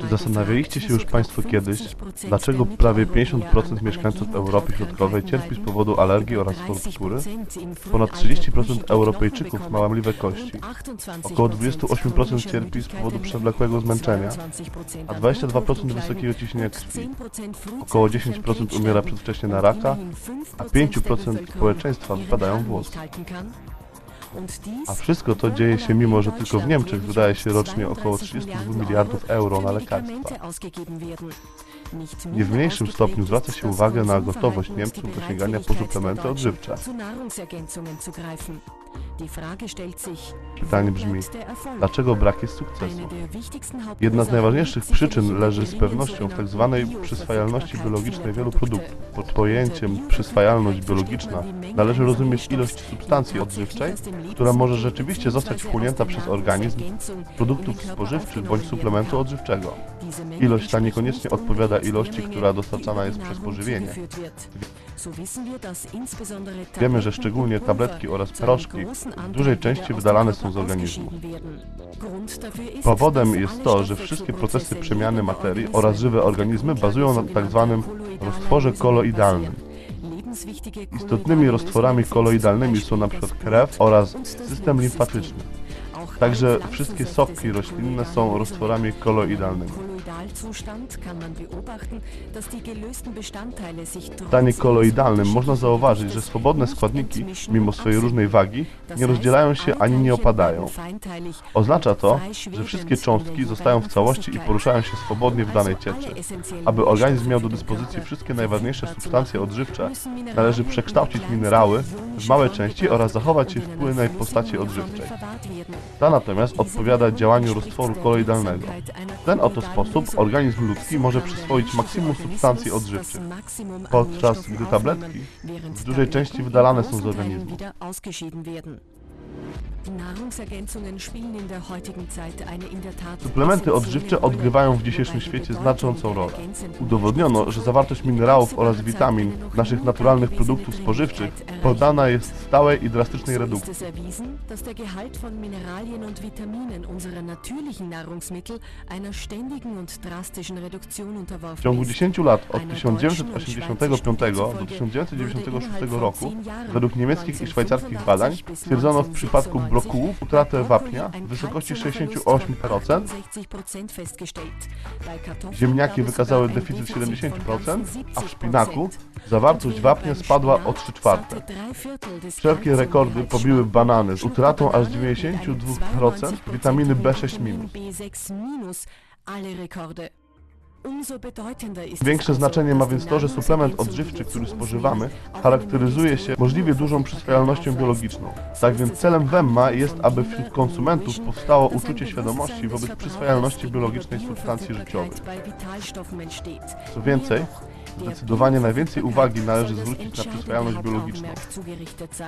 Czy zastanawialiście się już Państwo kiedyś, dlaczego prawie 50% mieszkańców Europy Środkowej cierpi z powodu alergii oraz chorób skóry? Ponad 30% Europejczyków ma łamliwe kości. Około 28% cierpi z powodu przewlekłego zmęczenia, a 22% wysokiego ciśnienia krwi. Około 10% umiera przedwcześnie na raka, a 5% społeczeństwa wypadają włosy. A wszystko to dzieje się mimo, że tylko w Niemczech wydaje się rocznie około 32 miliardów euro na lekarstwa. Nie w mniejszym stopniu zwraca się uwagę na gotowość Niemców do sięgania po suplementy odżywcze. Pytanie brzmi, dlaczego brak jest sukcesu? Jedna z najważniejszych przyczyn leży z pewnością w tzw. przyswajalności biologicznej wielu produktów. Pod pojęciem przyswajalność biologiczna należy rozumieć ilość substancji odżywczej, która może rzeczywiście zostać wchłonięta przez organizm produktów spożywczych bądź suplementu odżywczego. Ilość ta niekoniecznie odpowiada ilości, która dostarczana jest przez pożywienie. Wiemy, że szczególnie tabletki oraz proszki w dużej części wydalane są z organizmu. Powodem jest to, że wszystkie procesy przemiany materii oraz żywe organizmy bazują na tzw. roztworze koloidalnym. Istotnymi roztworami koloidalnymi są np. krew oraz system limfatyczny. Także wszystkie soki roślinne są roztworami koloidalnymi. W stanie koloidalnym można zauważyć, że swobodne składniki, mimo swojej różnej wagi, nie rozdzielają się ani nie opadają. Oznacza to, że wszystkie cząstki zostają w całości i poruszają się swobodnie w danej cieczy. Aby organizm miał do dyspozycji wszystkie najważniejsze substancje odżywcze, należy przekształcić minerały w małe części oraz zachować je w płynnej postaci odżywczej. Ta natomiast odpowiada działaniu roztworu koloidalnego. W ten oto sposób organizm ludzki może przyswoić maksimum substancji odżywczych, podczas gdy tabletki w dużej części wydalane są z organizmu. Suplementy odżywcze odgrywają w dzisiejszym świecie znaczącą rolę. Udowodniono, że zawartość minerałów oraz witamin naszych naturalnych produktów spożywczych poddana jest stałej i drastycznej redukcji. W ciągu ist. 10 lat od 1985 do 1996 roku według niemieckich i szwajcarskich badań stwierdzono w przypadku brokułów utratę wapnia w wysokości 68%, ziemniaki wykazały deficyt 70%, a w szpinaku zawartość wapnia spadła o 3 czwarte. Wszelkie rekordy pobiły banany z utratą aż 92% witaminy B6-. Większe znaczenie ma więc to, że suplement odżywczy, który spożywamy, charakteryzuje się możliwie dużą przyswajalnością biologiczną. Tak więc celem WEMMA jest, aby wśród konsumentów powstało uczucie świadomości wobec przyswajalności biologicznej substancji życiowych. Co więcej, zdecydowanie najwięcej uwagi należy zwrócić na przyswajalność biologiczną.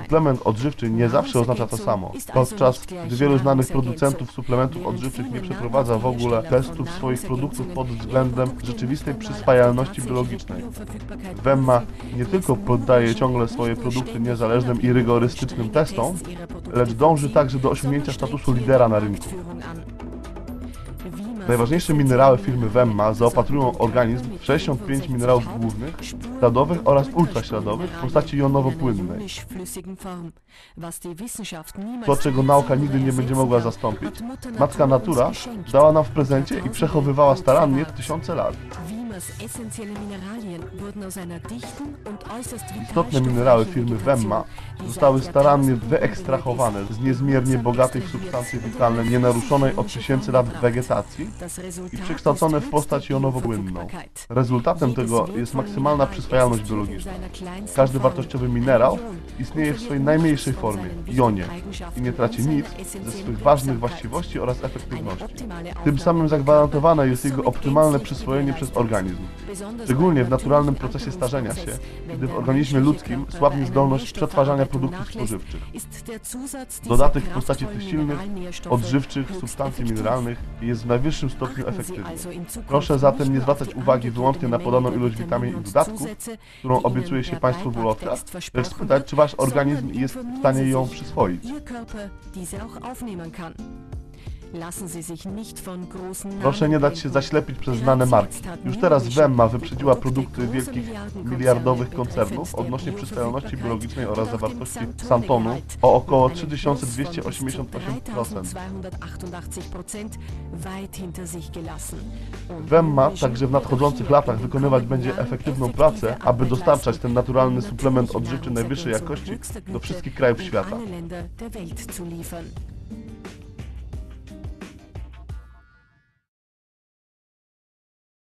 Suplement odżywczy nie zawsze oznacza to samo, podczas gdy wielu znanych producentów suplementów odżywczych nie przeprowadza w ogóle testów swoich produktów pod względem rzeczywistej przyswajalności biologicznej. Wemma nie tylko poddaje ciągle swoje produkty niezależnym i rygorystycznym testom, lecz dąży także do osiągnięcia statusu lidera na rynku. Najważniejsze minerały firmy Wemma zaopatrują organizm w 65 minerałów głównych, śladowych oraz ultraśladowych w postaci jonowo-płynnej. To, czego nauka nigdy nie będzie mogła zastąpić. Matka Natura dała nam w prezencie i przechowywała starannie tysiące lat. Istotne minerały firmy Wemma zostały starannie wyekstrahowane z niezmiernie bogatej w substancje witalne, nienaruszonej od tysięcy lat wegetacji i przekształcone w postać jonowo-płynną. Rezultatem tego jest maksymalna przyswajalność biologiczna. Każdy wartościowy minerał istnieje w swojej najmniejszej formie, jonie, i nie traci nic ze swych ważnych właściwości oraz efektywności. Tym samym zagwarantowane jest jego optymalne przyswojenie przez organizm. Szczególnie w naturalnym procesie starzenia się, gdy w organizmie ludzkim słabnie zdolność przetwarzania produktów spożywczych. Dodatek w postaci tych silnych, odżywczych substancji mineralnych jest w najwyższym stopniu efektywny. Proszę zatem nie zwracać uwagi wyłącznie na podaną ilość witamin i dodatków, którą obiecuje się Państwu w ulotkach, lecz spytać, czy Wasz organizm jest w stanie ją przyswoić. Proszę nie dać się zaślepić przez znane marki. Już teraz Wemma wyprzedziła produkty wielkich miliardowych koncernów odnośnie przyswajalności biologicznej oraz zawartości santonu o około 3288%. Wemma także w nadchodzących latach wykonywać będzie efektywną pracę, aby dostarczać ten naturalny suplement odżywczy najwyższej jakości do wszystkich krajów świata.